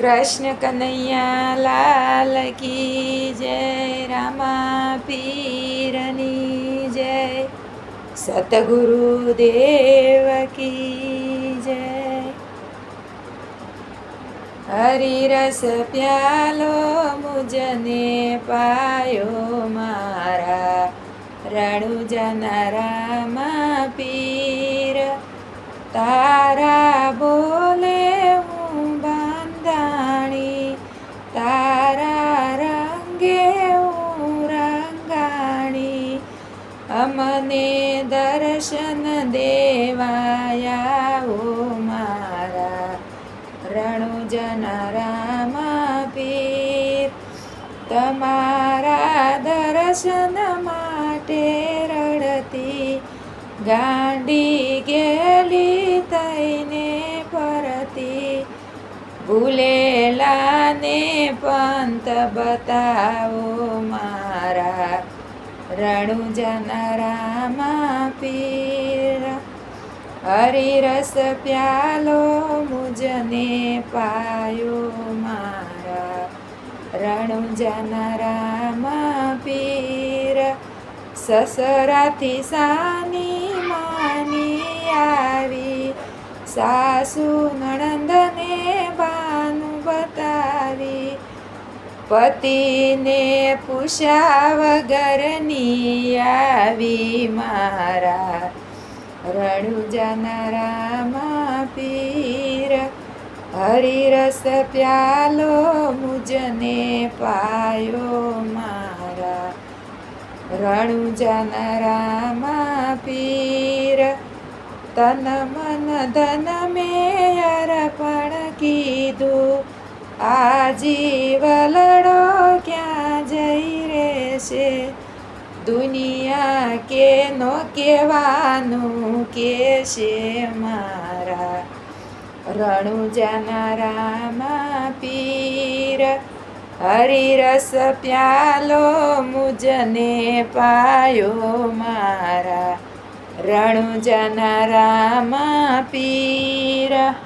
કૃષ્ણ કનૈયા લાલ કી જય, રામા પીરની જય, સતગુરુ દેવ કી જય. હરિરસ પ્યાલો મુજને પાયો મારા રણુજના રામા પીર, તારા બોલે અમને દર્શન દેવાયા મારા. રણુજન રામા પીર. તમારા દર્શન માટે રડતી ગાંડી ગેલી થઈને પરતી ભૂલેલાને પંત બતાવો રણુજન રામા પીર. હરિરસ પ્યાલો મુજને પાયો મારા. રણુજન રામા પીર. સસરાથી સાની માની આવી. સાસુ નણંદને બતાવી પતિને પુષા વગરની આવી મારા. રણુજન રામા પીર, હરિરસ પ્યાલો મુજને પાયો મારા. રણુજન રામા પીર, તન મન ધન મેં અર્પણ કીધું આ જીવલડો ક્યાં જઈ રહેશે? દુનિયા કે નો કહેવાનું કે છે મારા? રણુજન રામા પીર, હરિરસ પ્યાલો મુજને પાયો મારા? રણુજન રામા પીર